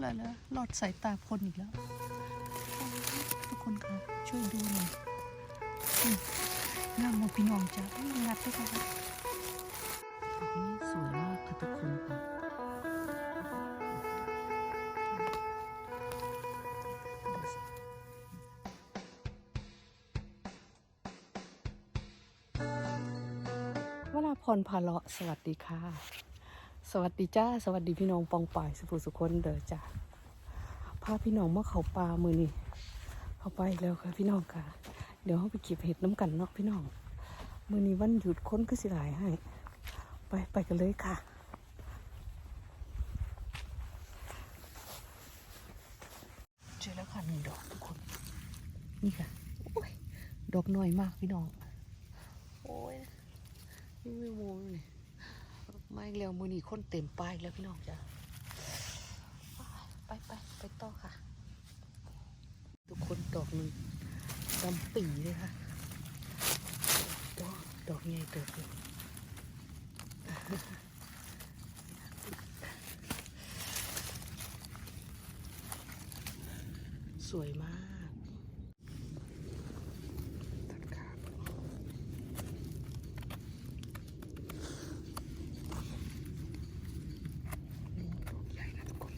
แล้วแล้วหลอดสายตาคนอีกแล้ว ทุกคนคะช่วยดูหน่อยอืมงามหมดพี่น้องจ้ะอุ๊ยงัดด้วยกันดอกนี้สวยมากค่ะทุกคนค่ะดูสิวราพรพาเลาะสวัสดีค่ะส วัสดีจ้า สวัสดีพี่น้องปองป่ายสุภสุคนเด้อจ้าพาพี่น้องมาเขาปลามือนี่เข้าไปแล้วค่ะพี่น้องค่ะ เดี๋ยวเขาไปเก็บเห็ดน้ำกันเนาะพี่น้อง มือนี้วันหยุดค้นก็สิหลายให้ ไปไปกันเลยค่ะเจอแล้วค่ะหนึ่งดอกทุกคน นี่ค่ะโอ้ยดอกน้อยมากพี่น้อง โอ้ยนี่ไม่มูเลย ไม่เร็วมือนี้คนเต็มป้ายแล้วพี่น้องจ้ะไปไปไปต่อค่ะ ทุกคนดอกหนึ่งดำปีเลยค่ะดอกดอกใหญ่เติบเลยสวยมากตัดขาดนี่ดอกใหญ่นะทุกคน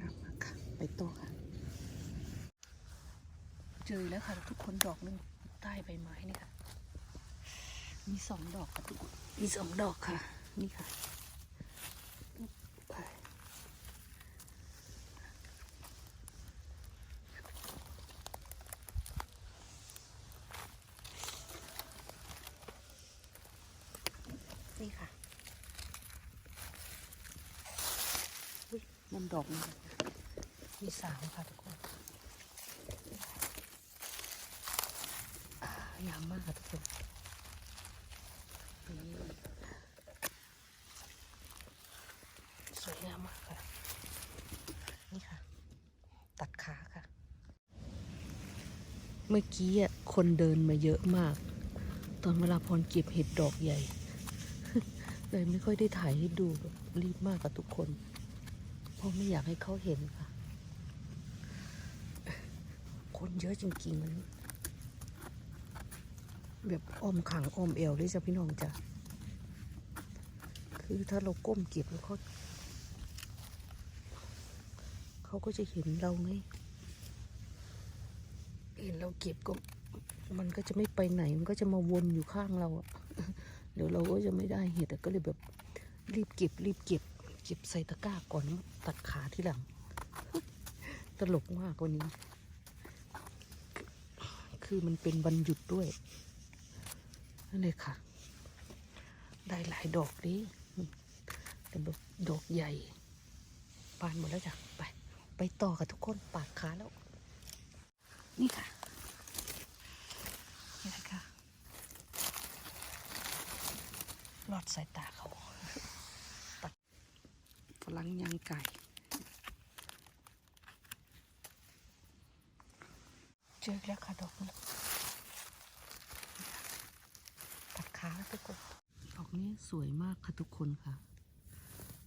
งามมากค่ะ ไปต่อค่ะ เจอแล้วค่ะ ทุกคนดอกหนึ่งใต้ใบไม้นี่ค่ะ มีสองดอกค่ะทุกคนมีสองดอกค่ะ นี่ค่ะนี่ค่ะอุ้ยมันดอกหนึงมีสามค่ะทุกคน งามมากค่ะทุกคนนี่ส วยงามมากค่ะ นี่ค่ะ ตัดขาค่ะ เมื่อกี้อะคนเดินมาเยอะมาก ตอนเวลาพรเก็บเห็ดดอกใหญ่ เลยไม่ค่อยได้ถ่ายให้ดูแบบรีบมากกับทุกคน เพราะไม่อยากให้เขาเห็นค่ะ คนเยอะจริงๆมันแบบอ้อมขังอ้อมเอวเลยจ้ะพี่น้องจ้ะคือถ้าเราก้มเก็บแล้วเขา เขาก็จะเห็นเราไงเห็นเราเก็บก็มันก็จะไม่ไปไหน มันก็จะมาวนอยู่ข้างเราอะเดี๋ยวเราก็จะไม่ได้เห็ดก็เลยแบบรีบเก็บ รีบเก็บ เก็บใส่ตะกร้าก่อนตัดขาที่หลัง ตลกมากวันนี้ คือมันเป็นวันหยุดด้วยนั่นเลยค่ะ ได้หลายดอกดิแต่แบบดอกใหญ่ปานหมดแล้วจ้ะ ไปต่อกับทุกคนปาดขาแล้ว นี่ค่ะ นี่ค่ะหลอดสายตาเขาตัดฝรั่งยางไก่เจอแล้วค่ะดอกนี้ตัดขาทุกคน ดอกนี้สวยมากค่ะทุกคนค่ะ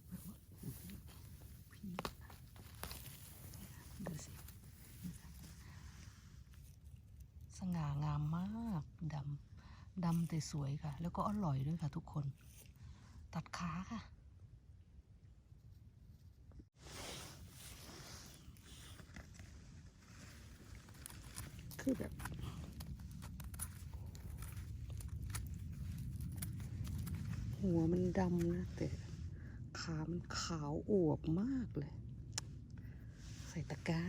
แบบว่าโอ้โหพี่ดูสิสง่างามมากดำ ดำแต่ สวยค่ะ แล้วก็อร่อยด้วยค่ะทุกคน ตัดขาค่ะ คือแบบหัวมันดำนะแต่ขามันขาวอวบมากเลย ใส่ตะกร้า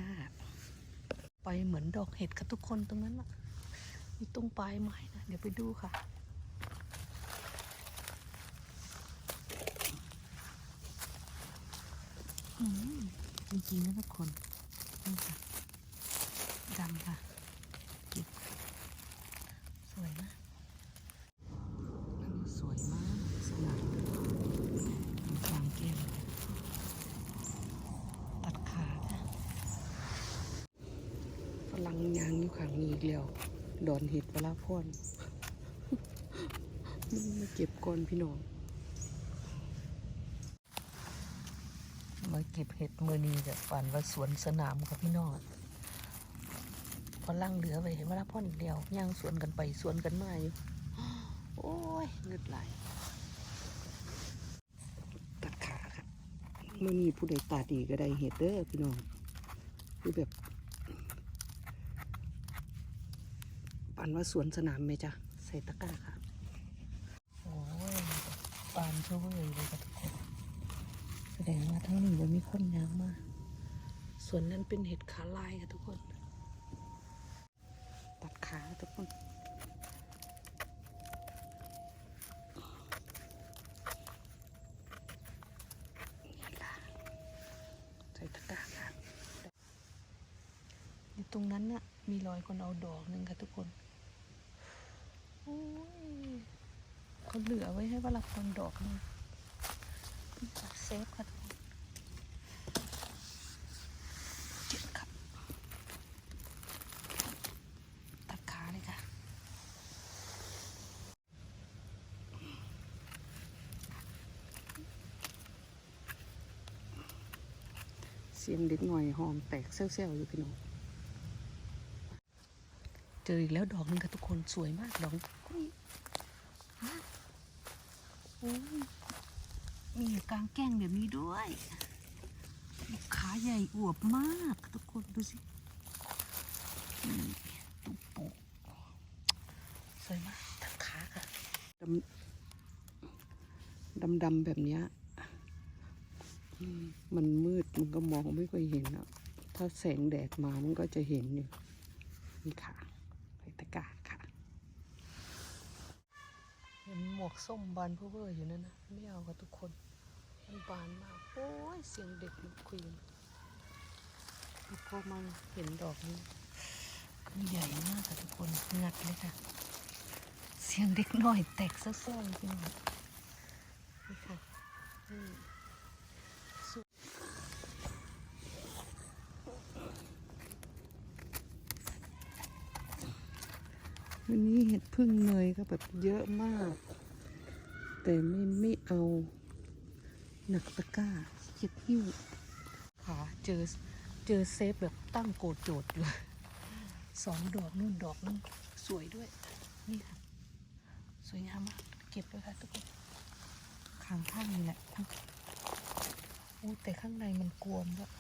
ไปเหมือนดอกเห็ดค่ะทุกคนตรงนั้นอะมีตรงปลายไม้นะ เดี๋ยวไปดูค่ะ อืม จริงๆนะทุกคนนี่ค่ะดำค่ะเก็บสวยนะอันนี้สวยมากสง่าตรงกลางแก้มตัดขาค่ะฝรั่งยางอยู่ข้างนี้อีกแล้วดอนเห็ดปลาพ่อนมันมาเก็บก่อนพี่น้อง มา เก็บเห็ดมือนีกับฝันว่าสวนสนามกับพี่น้องพอล่างเหลือไปเห็นว่าละพ่อนอีกแล้วย่างสวนกันไปสวนกันมาอยู่ โอ้ยเงืดไหลตัดขาครับมือนีผู้ใดตาดีก็ได้เห็ดเด้อพี่น้องคือแบบปันว่าสวนสนามไหมจ๊ะใส่ตะกร้าค่ะ โอ้ยปานช่วยเลยค่ะทุกคนแส ดงว่าทั้งนี้ว่ามีคนยางมากส่วนนั้นเป็นเห็ดขาลายค่ะทุกคน ตัดขาทุกคนนี่ะใส่ตะกร้าค่ะอยู่ตรงนั้นน่ะมีรอยคนเอาดอกหนึ่งค่ะทุกคนโอ้ยเขาเหลือไว้ให้ว่าละคนดอกหนึง เซฟค่ะทุกคนจ็บครับ ตัดขาเลยค่ะ เสียงเด็กหน่อยหอมแตกเซลล์ๆอยู่พี่น้องเจออีกแล้วดอกหนึงค่ะทุกคนสวยมากดอกอุ้ยฮะโอ้ย มีอยู่กลางแก้งแบบนี้ด้วยขาใหญ่อวบมากทุกคนดูสิตุ๊กโปะสวยมากทั้งขาค่ะดำดำดำๆแบบนี้มมันมืดมันก็มองไม่ค่อยเห็นอะถ้าแสงแดดมามันก็จะเห็นอยู่นี่ค่ะ ใส่ตะกร้าค่ะ เห็นหมวกส้มบานเพื่ออยู่นั่นนะไม่เอากับทุกคนมันบานมากโอ้ยเสียงเด็กมันคุยกันพอมาเห็นดอกนี้คือใหญ่มากค่ะทุกคนงัดเลยค่ะ เสียงเด็กหน่อยแตกเซ้อๆจริงๆนี่ค่ะนี่สุด วันนี้เห็ดพึ่งเนยก็แบบเยอะมาก แต่ไม่ไม่เอาหนักตะกร้าเก็บหิ้วขาเจอเจอเซฟแบบตั้งโกรธโจทย์อยู่สองดอกนู่นดอกนึงสวยด้วย นี่ค่ะ สวยงามมาก เก็บไว้ค่ะทุกคนข้างข้างนี่แหละอู้แต่ข้างในมันกวมแล้ว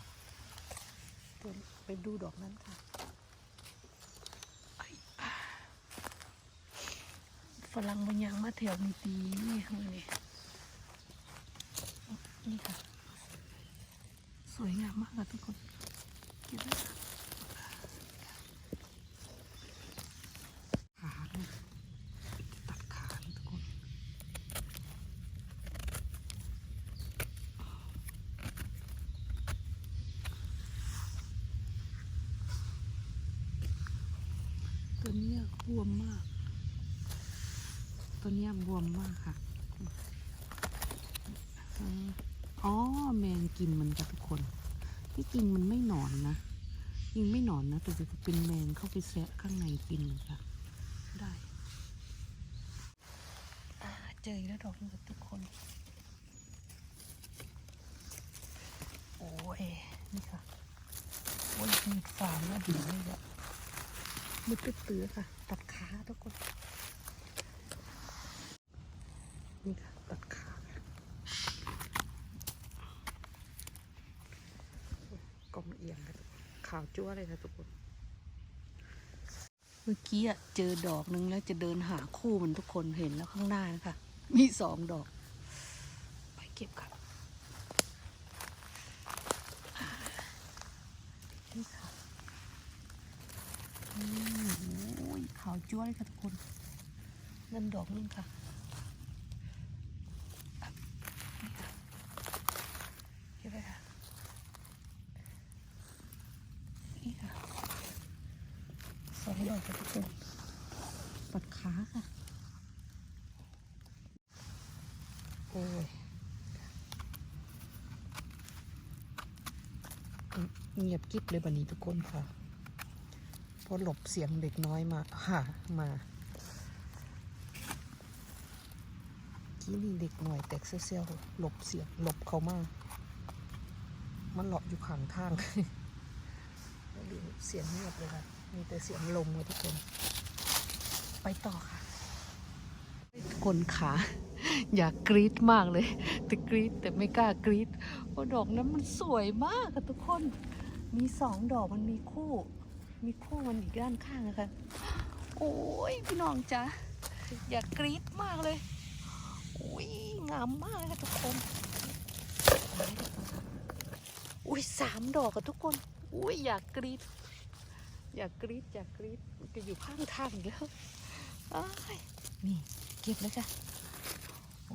เดี๋ยวไปดูดอกนั้นค่ะ ฝรั่งบางอย่างมาแถวมีตีนี่ข้างนี้นี่ค่ะ สวยงามมากค่ะทุกคนเก็บไหมขาเนี่ยตัดขาเลยทุกคนตัวเนี้ยบวมมาก ตัวเนี้ยบวมมากค่ะอืมอ๋อ แมงกินมันค่ะทุกคนที่จริงมันไม่หนอนนะยิงไม่หนอนนะแต่จะเป็นแมงเข้าไปแซะข้างในกินมันค่ะได้เจอแล้วดอกนึงค่ะทุกคน โอ้ยนี่ค่ะโอ้ยมีฝาแล้วดีเลยอะมืดตื้อค่ะ ตัดขาทุกคน นี่ค่ะ ตัดขาค่ะ กองเอียงค่ะทุกคนขาวจั่วเลยค่ะทุกคน เมื่อกี้อะเจอดอกนึงแล้วจะเดินหาคู่มันทุกคนเห็นแล้วข้างหน้านะคะมีสองดอก ไปเก็บค่ะนี่ค่ะโอ้ยขาวจั่วเลยค่ะทุกคนนั่นดอกนึงค่ะ เก็บไปค่ะ นี่ค่ะ สองดอกค่ะทุกคนปัดขาค่ะ โอ้ยเงียบกิ๊บเลยบันนี้ทุกคนค่ะ เพราะหลบเสียงเด็กน้อยมาหามากี้นี่เด็กหน่อยแตกเซี่ยวหลบเสียงหลบเขามาก มันเลาะอยู่ข้างทางเสียงเงียบเลยค่ะ มีแต่เสียงลมค่ะทุกคน ไปต่อค่ะ ทุกคนขาอยากกรี๊ดมากเลย แต่กรี๊ดแต่ไม่กล้ากรี๊ดเพราะดอกนั้นมันสวยมากค่ะทุกคน มีสองดอกมันมีคู่ มีคู่มันอีกด้านข้างนะคะโอ้ยพี่น้องจ๊ะอยากกรี๊ดมากเลยโอ้ยงามมากค่ะทุกคนอุ้ยสามดอกค่ะทุกคนอุ้ยอยากกรี๊ด อยากกรี๊ดอยากกรี๊ดมันจะอยู่ข้างทางอีกแล้วอ้ายนี่เก็บเลยจ้ะ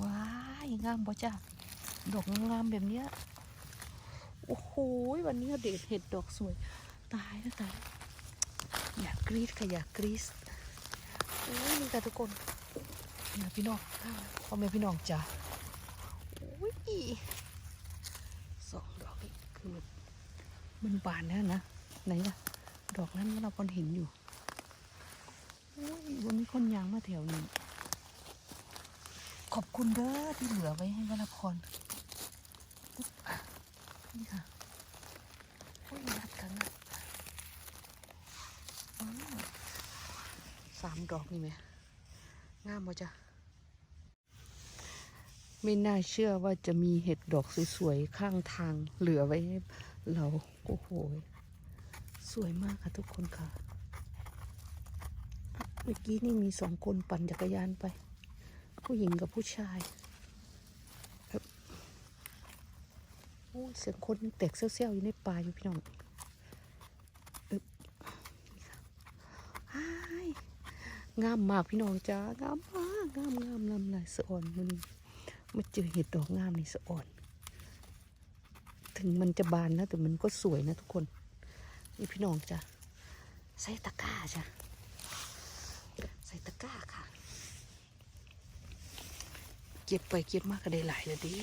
ว้ายงามบ่จ้ะดอกงามแบบเนี้ยโอ้โหวันนี้เด็ดเห็ดดอกสวย ตายแล้วตายแล้วอยากกรีดค่ะอยากกรีดโอ้ยนี่ค่ะทุกคนนี่นะพี่น้องพ่อแม่พี่น้องจ้ะโอ้ยสองดอกนี่คือแบบมันบานแล้วนะไหนล่ะ ดอกนั้นเราพอนเห็นอยู่โอ้ยวันนี้คนยางมาแถวนี้ ขอบคุณเด้อที่เหลือไว้ให้วรพรปุ๊บอะนี่ค่ะโอ้ยนัดกันนะอ้าวสามดอกนี่ไหมงามบ่จ้ะไม่น่าเชื่อว่าจะมีเห็ดดอกสวยๆ ข้างทางเหลือไว้ให้เรา โอ้โห สวยมากค่ะทุกคนค่ะ เมื่อกี้นี่มีสองคนปั่นจักรยานไป ผู้หญิงกับผู้ชายโอ้เสียงคนแตกเซี่ยวๆอยู่ในป่าอยู่พี่น้องงามมากพี่น้องจ้างามมากงามงามลำลายสะอ่อนมันมาเจอเห็ดดอกงามในสะอ่อน ถึงมันจะบานนะแต่มันก็สวยนะทุกคน นี่พี่น้องจ้ะใส่ตะกร้าจ้ะใส่ตะกร้าค่ะ เก็บไปเก็บมากก็ได้หลายเลยดิ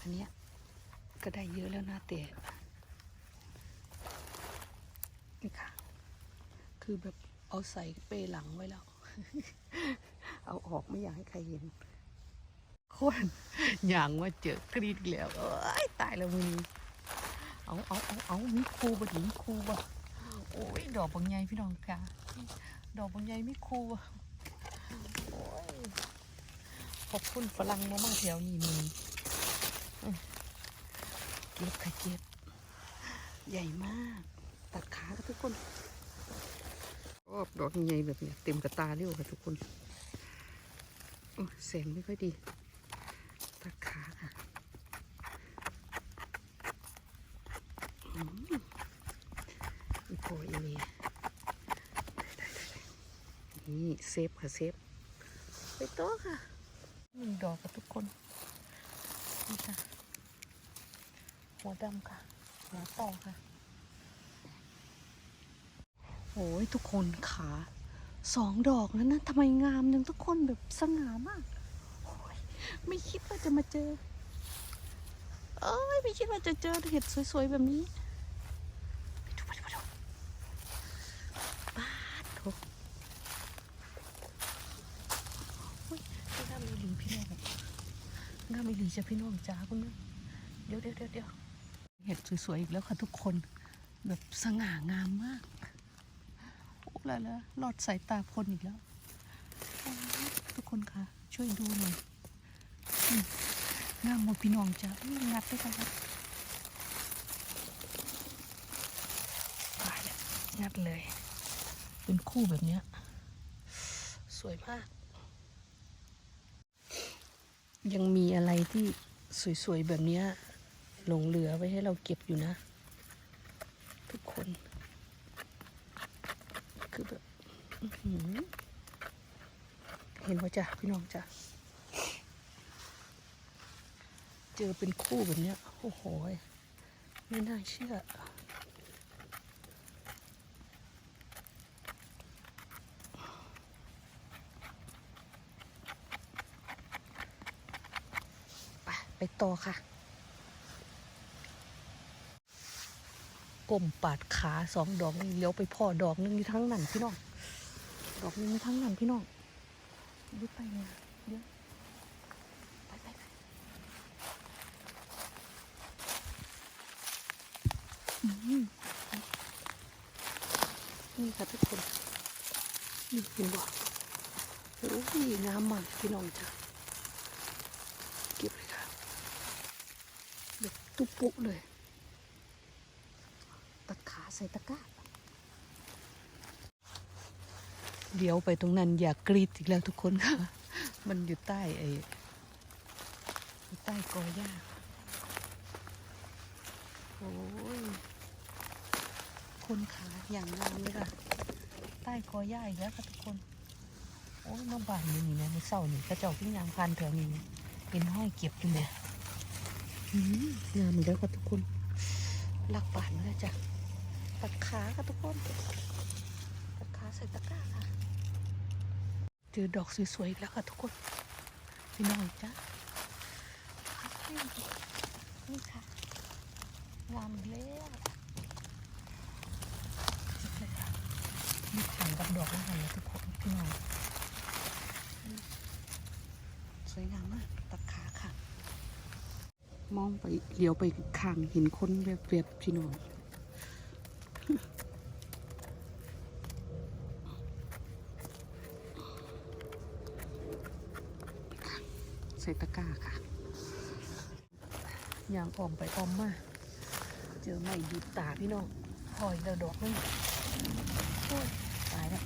อันเนี้ยก็ได้เยอะแล้วนะแต่นี่ค่ะ คือแบบเอาใส่เปหลังไว้แล้ว เอาออกไม่อยากให้ใครเห็นคนอย่างว่าเจอกรีดแล้วเอ้ยตายแล้วมึง เอาเอาเอาเอามีครูบ่ถึงครูบ่โอ้ยดอกบางใหญ่พี่น้องกาดอกบางใหญ่ม่ครูบ่โอ้ยขอบคุณฝรั่งมาบ้างแถวนี้มีเก็บค่ะเก็บใหญ่มาก ตัดขาค่ะทุกคนชอบดอกใหญ่แบบเนี้ยเต็มกระตาเรียวค่ะทุกคนโอ้แสงไม่ค่อยดีขาค่ะอืมอีโพอีเลียได้ได้ได้นี่ เซฟค่ะเซฟ ไปโต๊ะค่ะหนึ่งดอกกับทุกคน นี่ค่ะ หัวดำค่ะหัวต่อค่ะ โอ้ยทุกคนขาสองดอกนั้นนะทำไมงามจังทุกคนแบบสง่ามากโอ้ยไม่คิดว่าจะมาเจอ เอ้ยไม่คิดว่าจะเจอเห็ดสวยๆแบบนี้ ไปดูไปดูไปดูบ้านโถ งามอีหลีพี่น้องงามอีหลี จ้ะพี่น้องจ้าคุณเดี๋ยวเดี๋ยวเดี๋ยวเดี๋ยวเห็ดสวยๆอีกแล้วค่ะทุกคนแบบสง่างามมากโอ้ละละลอดสายตาคนอีกแล้ว ทุกคนคะช่วยดูหน่อยงามหมดพี่น้องจ้าอุ๊ยงัดได้ค่ะตายแล้วงัดเลย เป็นคู่แบบเนี้ยสวยมาก ยังมีอะไรที่สวยๆแบบนี้หลงเหลือไว้ให้เราเก็บอยู่นะ ทุกคน คือแบบเห็นว่าจ้ะพี่น้องจ้ะเจอเป็นคู่แบบนี้โอ้โหไม่น่าเชื่อ ไปต่อค่ะก้มปาดขาสองดอกนี่เลี้ยวไปพ่อดอกนึงอยู่ทั้งนั้นพี่น้อง ดอกนึงอยู่ทั้งนั้นพี่น้องยึดไปเนี่ยเดี๋ยวไปไปไปนี่ค่ะทุกคนนี่เห็นบ่โอ้ยน้ำมันพี่น้องจ้ะเก็บเลยค่ะเด็ก ตุบปุ๊เลย ตัดขาใส่ตะกร้า เดี๋ยวไปตรงนั้นอย่ากกรีดอีกแล้วทุกคนค่ะ มันอยู่ใต้ไอ้ใต้กอหญ้า โอ้ย คนขาอย่างงามเลยค่ะ ใต้กอหญ้าอีกแล้วค่ะทุกคน โอ้ยน้องบานนี่นี่นะในเศร้านี่กระจอกที่ยางพันแถวนี้นะเป็นห้อยเก็บอยู่เนี่ย อืมงามอีกแล้วค่ะทุกคนลักบานเลยจ้ะตัดขาค่ะทุกคนตัดขาใส่ตะกร้าค่ะ เจอดอกสวยๆอีกแล้วค่ะทุกคนพี่น้องจ้านี่ค่ะงามอีกแล้วจัดเลยค่ะมีถ่ายกับดอกอะไรนะทุกคนพี่น้องสวยงามมากตัดขาค่ะ มองไปเลี้ยวไปข้างเห็นคนแบบแบบๆพี่น้องใส่ตะกร้าค่ะยางออมไปออมมา เจอไม่ดีตาพี่น้องหอยแล้วดอกนึงโอ้ยตายแล้ว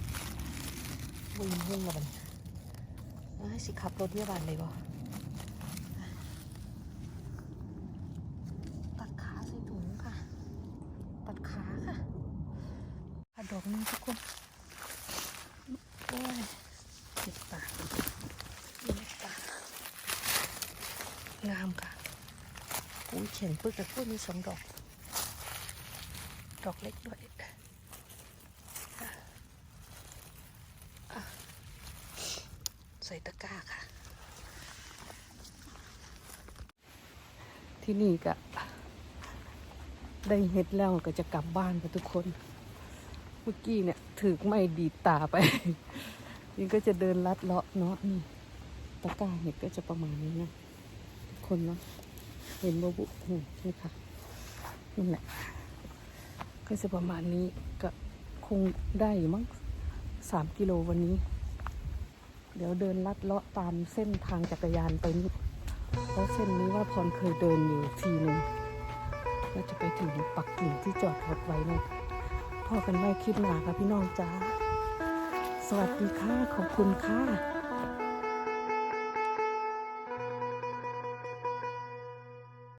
วิ่งวุ่งกับมันเอาให้สิขับรถเยี่ยบานเลยบ่ตัดขาใส่ถุงค่ะ ตัดขาค่ะขาดอกนึงทุกคน โอ้ยเจ็บตาเจ็บตางามค่ะอุ้ยเขียนปึกกับพวกมีสองดอก ดอกเล็กด้วยใส่ตะกร้าค่ะ ที่นี่ก็ได้เห็ดแล้วก็จะกลับบ้านกับทุกคน เมื่อกี้เนี่ยถือไม่ดีตาไป นี่ก็จะเดินลัดเลาะเนาะนี่ตะกร้าเห็ดก็จะประมาณนี้นะคนเนาะเห็นบบุนี่นี่ค่ะนี่แหละก็จะประมาณนี้ก็คงได้อยู่มั้งสามกิโลวันนี้ เดี๋ยวเดินลัดเลาะตามเส้นทางจักรยานไปนิดเพราะเส้นนี้ว่าพรเคยเดินอยู่ทีหนึ่งก็จะไปถึงปักกิ่งที่จอดรถไว้เลย พอกันไม่คลิปหนาค่ะพี่น้องจ้า สวัสดีค่ะ ขอบคุณค่ะ